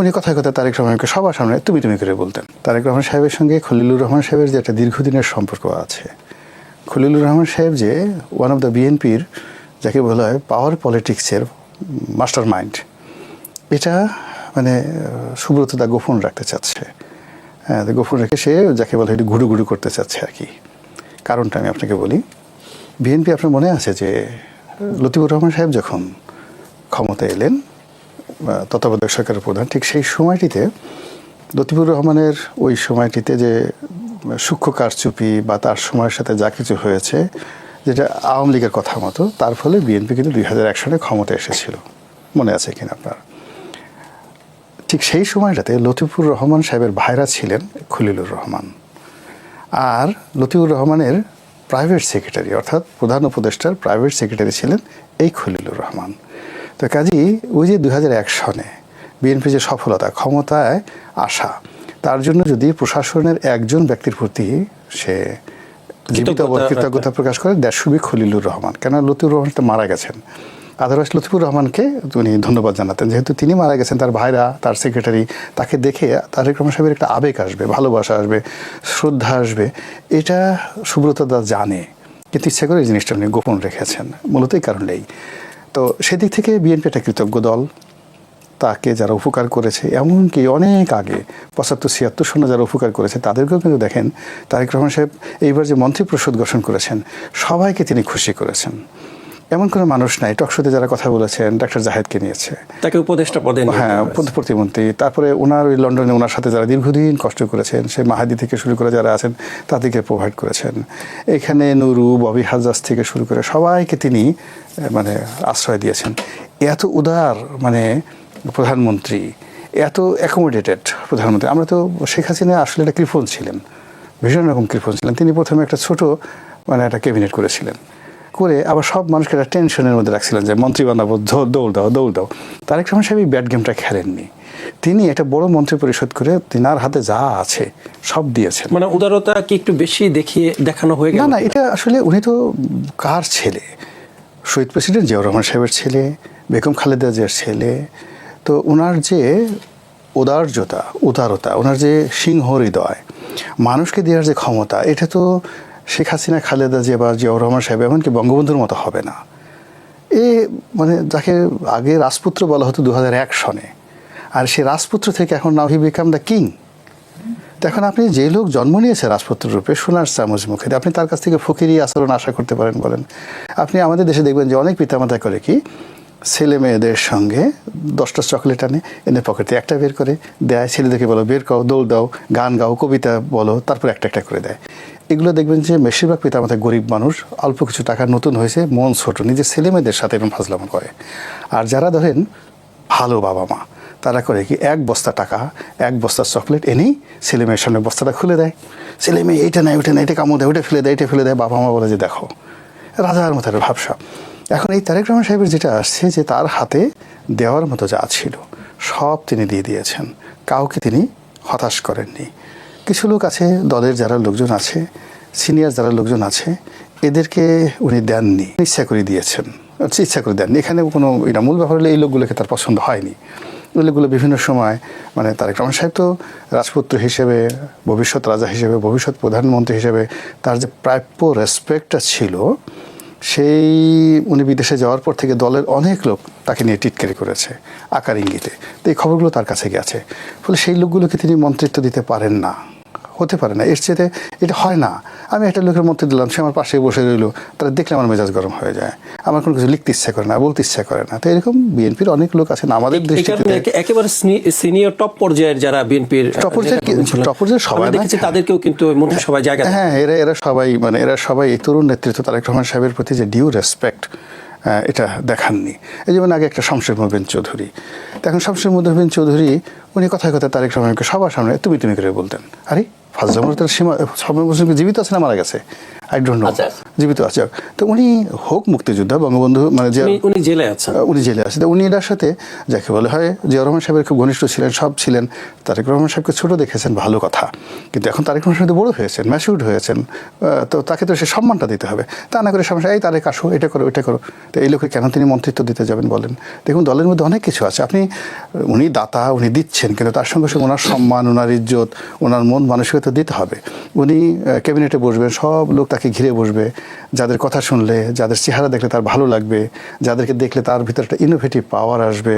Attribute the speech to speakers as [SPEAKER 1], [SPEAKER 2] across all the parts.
[SPEAKER 1] উনি কথায় কথা তারেক রহমানকে সবার সামনে তুমি তুমি করে বলতেন। তারেক রহমান সাহেবের সঙ্গে খলিলুর রহমান সাহেবের যে একটা দীর্ঘদিনের সম্পর্ক আছে। খলিলুর রহমান সাহেব যে ওয়ান অফ দ্য বিএনপির যাকে বলা হয় পাওয়ার পলিটিক্সের মাস্টার মাইন্ড এটা মানে সুব্রত দা গোপন রাখতে চাচ্ছে। হ্যাঁ গোপন রেখে সে যাকে বলে একটু ঘুরু ঘুরু করতে চাচ্ছে আর কি। কারণটা আমি আপনাকে বলি বিএনপি আপনার মনে আছে যে লতিফুর রহমান সাহেব যখন ক্ষমতা এলেন তত্ত্বাবধায়ক সরকারের প্রধান, ঠিক সেই সময়টিতে লতিফুর রহমানের ওই সময়টিতে যে সূক্ষ্ম কারচুপি বা তার সময়ের সাথে যা কিছু হয়েছে, যেটা আওয়ামী লীগের কথা মতো, তার ফলে বিএনপি কিন্তু দুই হাজার এক সালে ক্ষমতা এসেছিল। মনে আছে কিনা আপনার? ঠিক সেই সময়টাতে লতিফুর রহমান সাহেবের ভাইরা ছিলেন খলিলুর রহমান। আর লতিফুর রহমানের প্রাইভেট সেক্রেটারি অর্থাৎ প্রধান উপদেষ্টার প্রাইভেট সেক্রেটারি ছিলেন এই খলিলুর রহমান। তো কাজী ওই যে দু হাজার এক সনে বিএনপি যে সফলতা ক্ষমতায় আসা তার জন্য যদি প্রশাসনের একজন ব্যক্তির প্রতি সে জীবিত
[SPEAKER 2] কৃতজ্ঞতা-
[SPEAKER 1] প্রকাশ করে দেড়শবি খলিলুর রহমান। কেন লতিফুর রহমান তো মারা গেছেন। আদারওয়াইজ লতিফুর রহমানকে উনি ধন্যবাদ জানাতেন। যেহেতু তিনি মারা গেছেন তার ভাইরা তার সেক্রেটারি তাকে দেখে তারেক রহমান সাহেবের একটা আবেগ আসবে ভালোবাসা আসবে শ্রদ্ধা আসবে। এটা সুব্রত দা জানে কিন্তু ইচ্ছা করে এই জিনিসটা উনি গোপন রেখেছেন। মূলত এই কারণেই। তো সেদিক থেকে বিএনপি একটা কৃতজ্ঞ দল। তাকে যারা উপকার করেছে, এমনকি অনেক আগে, পঁচাত্তর, ছিয়াত্তর সনে যারা উপকার করেছে, তাদেরকেও কিন্তু দেখেন, তারেক রহমান সাহেব এইবার যে মন্ত্রী পরিষদ গঠন করেছেন, সবাইকে তিনি খুশি করেছেন। এমন কোনো মানুষ নাই। টকশোতে যারা কথা বলেছেন ডাক্তার জাহেদকে নিয়েছে।
[SPEAKER 2] তাকে উপদেষ্টা পদে
[SPEAKER 1] হ্যাঁ প্রতিমন্ত্রী। তারপরে ওনার ওই লন্ডনে ওনার সাথে যারা দীর্ঘদিন কষ্ট করেছেন সে মাহাদি থেকে শুরু করে যারা আছেন তাদেরকে প্রোভাইড করেছেন। এখানে নুরু ববি হাজাজ থেকে শুরু করে সবাইকে তিনি মানে আশ্রয় দিয়েছেন। এত উদার মানে প্রধানমন্ত্রী এত অ্যাকোমোডেটেড প্রধানমন্ত্রী। আমরা তো শেখ হাসিনা আসলে একটা কৃপণ ছিলেন ভীষণ রকম কৃপণ ছিলেন। তিনি প্রথমে একটা ছোট মানে একটা ক্যাবিনেট করেছিলেন। করে আবার সব মানুষকে একটা টেনশনের মধ্যে রাখছিলেন যে মন্ত্রী বানাবো দৌড় দাও দৌড় দাও। তারেক রহমান সাহেব এই ব্যাট গেমটা খেলেননি। তিনি একটা বড় মন্ত্রী পরিষদ করে তিনার হাতে যা আছে সব দিয়েছেন।
[SPEAKER 2] মানে উদারতা কি একটু বেশি দেখিয়ে দেখানো হয়ে
[SPEAKER 1] না
[SPEAKER 2] গেল?
[SPEAKER 1] না এটা আসলে উনি তো কার ছেলে? শহীদ প্রেসিডেন্ট জিয়াউর রহমান সাহেবের ছেলে বেগম খালেদা জিয়ার ছেলে। তো ওনার যে উদার্যতা উদারতা ওনার যে সিংহ হৃদয় মানুষকে দেওয়ার যে ক্ষমতা এটা তো শেখ হাসিনা, খালেদা জিয়া বা জিয়াউর রহমান সাহেব এমনকি বঙ্গবন্ধুর মতো হবে না। এ মানে যাকে আগে রাজপুত্র বলা হতো দু সনে, আর সে রাজপুত্র থেকে এখন now he become the king. এখন আপনি যে লোক জন্ম নিয়েছে রাজপুত্র রূপে, সোনার চামচ মুখে, আপনি তার কাছ থেকে ফকিরি আচরণ আশা করতে পারেন বলেন। আপনি আমাদের দেশে দেখবেন যে অনেক পিতামাতা করে কি, ছেলে মেয়েদের সঙ্গে দশটা চকলেট আনে, এনে পকেটে একটা বের করে দেয়। ছেলেদেরকে বলো, বের করো দৌড় দাও, গান গাও, কবিতা বলো, তারপর একটা একটা করে দেয়। এগুলো দেখবেন যে বেশিরভাগ পিতামাতা গরিব মানুষ, অল্প কিছু টাকা নতুন হয়েছে, মন ছোট, নিজের ছেলে মেয়েদের সাথে এরকম ফাজলামো করে। আর যারা ধরেন ভালো বাবা মা, তারা করে কি এক বস্তা টাকা, এক বস্তা চকলেট এনেই ছেলে মেয়ের সামনে বস্তাটা খুলে দেয়। ছেলে মেয়ে এইটা নেয়, ওইটা নেয়, এটা কামড় দেয়, ওইটা ফেলে দেয়, এটা ফেলে দেয়। বাবা মা বলে যে, দেখো, রাজার মতো ভাবসা। এখন এই তারেক রহমান সাহেবের যেটা আসছে যে, তার হাতে দেওয়ার মতো যা ছিল, সব তিনি দিয়ে দিয়েছেন। কাউকে তিনি হতাশ করেননি। কিছু লোক আছে দলের যারা লোকজন আছে সিনিয়র যারা লোকজন আছে এদেরকে উনি দেননি ইচ্ছা করে দিয়েছেন। আচ্ছা, ইচ্ছা করে দেননি। এখানে কোনো এটা মূল ব্যাপার হলে এই লোকগুলোকে তার পছন্দ হয়নি। লোকগুলো বিভিন্ন সময় মানে তারেক রহমান সাহেব তো রাজপুত্র হিসেবে ভবিষ্যৎ রাজা হিসেবে ভবিষ্যৎ প্রধানমন্ত্রী হিসেবে তার যে প্রাপ্য রেসপেক্টটা ছিল সেই উনি বিদেশে যাওয়ার পর থেকে দলের অনেক লোক তাকে নিয়ে টিটকারি করেছে আকার ইঙ্গিতে। তো এই খবরগুলো তার কাছে গেছে। ফলে সেই লোকগুলোকে তিনি মন্ত্রিত্ব দিতে পারেন না। হতে পারে না। এর চেয়ে এটা হয় না। আমি একটা লোকের মধ্যে দিলাম সে আমার পাশে বসে রইল। তারা দেখলে আমার মেজাজ গরম হয়ে যায়। আমার কোনো কিছু লিখতে ইচ্ছা করে না বলতে ইচ্ছা করে না। তো এরকম বিএনপির অনেক লোক আছেন আমাদের দৃষ্টিতে।
[SPEAKER 2] একেবারে সিনিয়র টপ পর্যায়ের যারা বিএনপির
[SPEAKER 1] টপ পর্যায়ের টপ পর্যায়ের সবাই
[SPEAKER 2] দেখেছি তাদেরকেও কিন্তু মন্ত্রিসভায় জায়গা
[SPEAKER 1] হ্যাঁ এরা এরা সবাই মানে এরা সবাই এই তরুণ নেতৃত্ব তারেক রহমান সাহেবের প্রতি যে ডিউ রেসপেক্ট এটা দেখাননি। এই যেমন আগে একটা শামশের মোহবেন চৌধুরী। এখন শামশের মোহবেন চৌধুরী উনি কথায় কথায় তারেক রহমানকে সবার সামনে তুমি তুমি করে বলতেন। আরে ফাজল আহমদ তার সীমা সবাই মুসলিম জীবিত আছে না মারা গেছে? I don't know. জীবিত আছে। তো উনি হোক মুক্তিযোদ্ধা বঙ্গবন্ধু মানে যে
[SPEAKER 2] উনি- জেলে আছেন।
[SPEAKER 1] উনি জেলে আছে। তো উনি এটার সাথে যাকে বলে হয় জিয়া রহমান সাহেবের খুব ঘনিষ্ঠ ছিলেন সব ছিলেন। তারেক রহমান সাহেবকে ছোট দেখেছেন ভালো কথা। কিন্তু এখন তারেক রহমান সাহেব বড় হয়েছেন ম্যাচিউড হয়েছেন। তো তাকে তো সে সম্মানটা দিতে হবে। তা না করে সামনে এই তারেক আসো এটা করো এটা করো। তো এই লোকের কেন তিনি মন্ত্রিত্ব দিতে যাবেন বলেন? দেখুন দলের মধ্যে অনেক কিছু আছে। আপনি উনি দাতা উনি দিচ্ছেন কিন্তু তার সঙ্গে সঙ্গে ওনার সম্মান ওনার ইজ্জত ওনার মন মানসিকতা দিতে হবে। উনি ক্যাবিনেটে বসবে, সব লোক তাকে ঘিরে বসবে, যাদের কথা শুনলে, যাদের চেহারা দেখলে তার ভালো লাগবে, যাদেরকে দেখলে তার ভিতরে একটা ইনোভেটিভ পাওয়ার আসবে,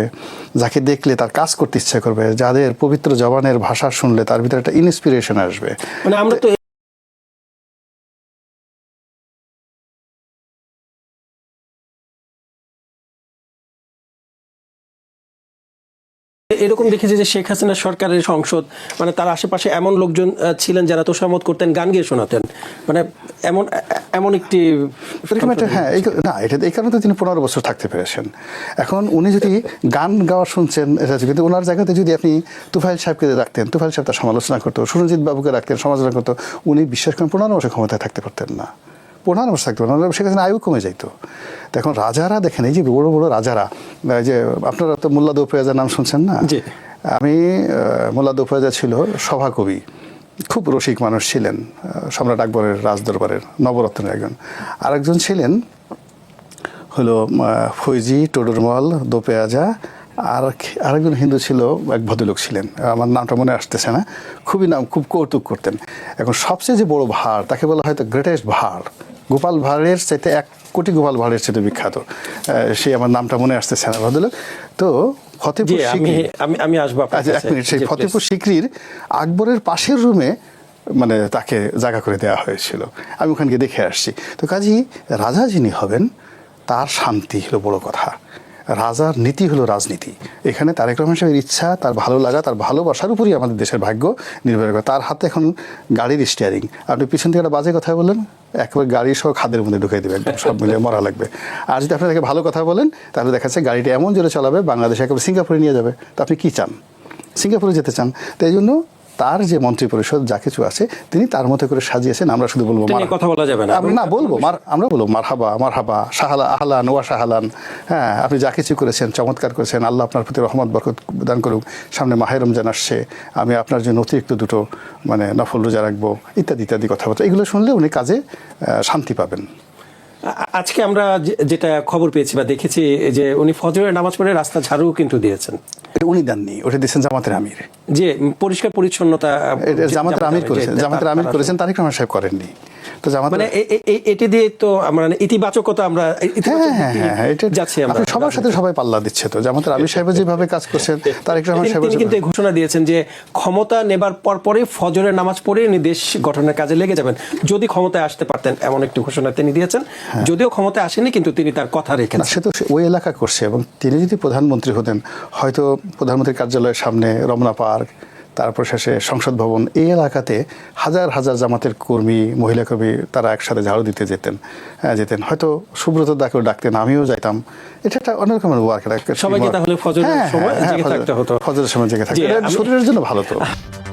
[SPEAKER 1] যাকে দেখলে তার কাজ করতে ইচ্ছা করবে, যাদের পবিত্র জবানের ভাষা শুনলে তার ভিতরে একটা ইন্সপিরেশন আসবে।
[SPEAKER 2] মানে আমরা তো এরকম দেখেছি যে শেখ হাসিনা সরকারের সংসদ মানে তার আশেপাশে এমন লোকজন ছিলেন যারা তোষামত করতেন গান গিয়ে শোনাতেন। মানে এমন এমন একটি
[SPEAKER 1] এরকম একটা হ্যাঁ না এটা এই কারণে তো তিনি পনেরো বছর থাকতে পেরেছেন। এখন উনি যদি গান গাওয়া শুনছেন এটা কিন্তু ওনার জায়গাতে যদি আপনি তুফাইল সাহেবকে রাখতেন তুফাইল সাহেব তার সমালোচনা করতো সুরঞ্জিত বাবুকে রাখতেন সমালোচনা করতো উনি বিশ্বাস করেন পনেরো বছর ক্ষমতায় থাকতে পারতেন না। পনেরো বছর থাকতে না সেখানে আয়ু কমে যাইতো। এখন রাজারা দেখেন এই যে বড় বড় রাজারা যে আপনারা তো মোল্লা দৌফেয়াজার নাম শুনছেন না। আমি মোল্লা দৌফেয়াজা ছিল সভাকবি খুব রসিক মানুষ ছিলেন সম্রাট আকবরের রাজদরবারের নবরত্নের একজন। আরেকজন ছিলেন হলো ফৈজি টোডরমল দোপেয়াজা আর আরেকজন হিন্দু ছিল এক ভদ্রলোক ছিলেন। আমার নামটা মনে আসতেছে না। খুবই নাম খুব কৌতুক করতেন। এখন সবচেয়ে যে বড় ভাড় তাকে বলা হয়তো গ্রেটেস্ট ভাড় গোপাল ভাঁড়ের চাইতে এক কোটি গোপাল ভাঁড়ের চাইতে বিখ্যাত। সে সেই আমার নামটা মনে আসতেছে সেনা ভদ্রলোক। তো ফতেপুর সিকরি
[SPEAKER 2] আমি আমি আসব
[SPEAKER 1] আচ্ছা এক মিনিট সেই ফতেপুর সিকরির আকবরের পাশের রুমে মানে তাকে জায়গা করে দেওয়া হয়েছিল। আমি ওখানে গিয়ে দেখে আসছি। তো কাজী রাজা যিনি হবেন তার শান্তি হলো বড় কথা। রাজার নীতি হলো রাজনীতি। এখানে তারেক রহমান সাহেবের ইচ্ছা, তার ভালো লাগা, তার ভালোবাসার উপরই আমাদের দেশের ভাগ্য নির্ভর করে। তার হাতে এখন গাড়ির স্টিয়ারিং আপনি পিছন থেকে একটা বাজে কথা বলেন একবার গাড়ি সহ খাদের মধ্যে ঢুকাই দেবে একদম সব মিলে মরা লাগবে। আর যদি আপনি তাকে ভালো কথা বলেন, তাহলে দেখা যাচ্ছে গাড়িটা এমন জোরে চালাবে, বাংলাদেশে একেবারে সিঙ্গাপুরে নিয়ে যাবে। তো আপনি কী চান? সিঙ্গাপুরে যেতে চান। তাই জন্য তার যে মন্ত্রী পরিষদ যা কিছু আছে তিনি তার মতো করে সাজিয়েছেন আমরা শুধু বলব
[SPEAKER 2] কথা বলা যাবে না।
[SPEAKER 1] আমরা না বলব মার আমরা বলব মার হাবা মার হাবা শাহালা আহলান ওয়া শাহালান। হ্যাঁ আপনি যা কিছু করেছেন চমৎকার করেছেন। আল্লাহ আপনার প্রতি রহমত বরকত দান করুক। সামনে মাহের রমজান আসছে আমি আপনার জন্য অতিরিক্ত দুটো মানে নফল রোজা রাখব ইত্যাদি ইত্যাদি কথাবার্তা এগুলো শুনলে উনি কাজে শান্তি পাবেন।
[SPEAKER 2] আজকে আমরা যেটা খবর পেয়েছি বা দেখেছি যে উনি ফজরের নামাজ পড়ে রাস্তা ঝাড়ু কিন্তু দিয়েছেন।
[SPEAKER 1] উনি দেননি ওটা দিয়েছেন জামাতের আমির।
[SPEAKER 2] যে পরিষ্কার পরিচ্ছন্নতা
[SPEAKER 1] জামাতের আমির করেছেন জামাতের আমির করেছেন তারিক রহমান সাহেব করেননি। তো জামাত
[SPEAKER 2] মানে এটি দিয়ে তো আমরা মানে ইতিবাচকতা আমরা
[SPEAKER 1] হ্যাঁ হ্যাঁ হ্যাঁ এটা
[SPEAKER 2] যাচ্ছি আমরা।
[SPEAKER 1] সবার সাথে সবাই পাল্লা দিচ্ছে তো জামাতের আমির সাহেব যেভাবে কাজ করছেন তারেক রহমান সাহেব
[SPEAKER 2] তিনি কিন্তু ঘোষণা দিয়েছেন যে ক্ষমতা নেবার পর পরে ফজরের নামাজ পড়ে উনি দেশ গঠনের কাজে লেগে যাবেন। যদি ক্ষমতায় আসতে পারতেন এমন একটি ঘোষণা তিনি দিয়েছেন। যদিও ক্ষমতায় আসেনি কিন্তু তিনি তার কথা
[SPEAKER 1] না
[SPEAKER 2] রেখেছেন
[SPEAKER 1] সে তো ওই এলাকা করছে এবং তিনি যদি প্রধানমন্ত্রী হতেন হয়তো প্রধানমন্ত্রীর কার্যালয়ের সামনে রমনা পার্ক তারপর শেষে সংসদ ভবন এই এলাকাতে হাজার হাজার জামাতের কর্মী মহিলা কর্মী তারা একসাথে ঝাড়ু দিতে যেতেন হ্যাঁ যেতেন। হয়তো সুব্রত দাকেও ডাকতেন আমিও যাইতাম। এটা একটা অনেক রকমের ওয়ার্ক
[SPEAKER 2] সবাইকে তাহলে ফজরের সময় জেগে থাকতে হতো।
[SPEAKER 1] ফজরের সময় জেগে থাকতে শরীরের জন্য ভালো তো।